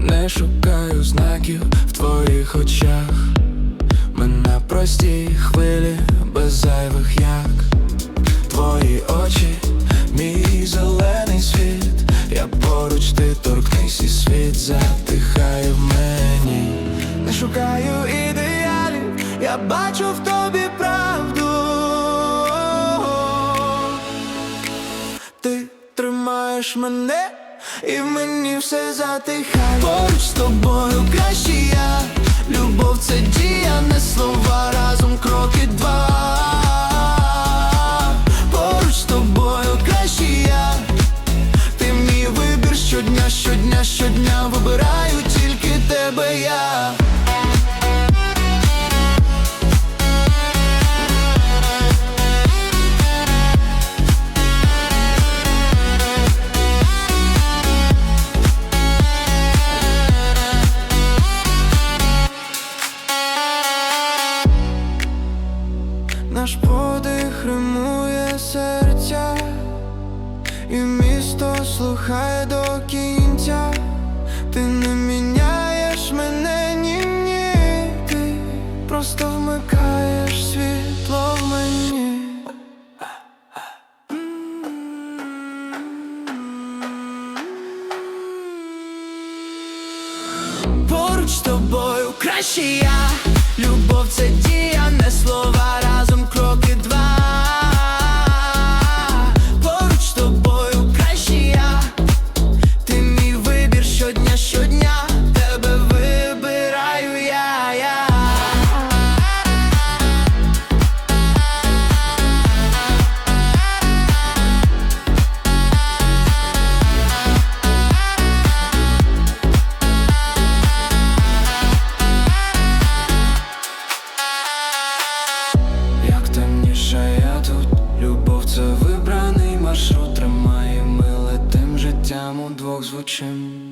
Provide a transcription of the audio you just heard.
Не шукаю знаків в твоїх очах, ми на простій хвилі без зайвих як. Твої очі, мій зелений світ, я поруч ти торкнись і світ затихає в мені, не шукаю ідеалів, я бачу в тобі Ти тримаєш мене, і в мені все затихає. Поруч з тобою краще я. Любов це дія, не слова, разом кроки два. Поруч з тобою краще я. Ти мій вибір щодня, щодня, щодня вибираю тільки тебе я. Наш подих римує серця, і місто слухає до кінця. Ти не міняєш мене ні, ні Ти просто вмикаєш світло в мені. Поруч з тобою краще я rozłączymy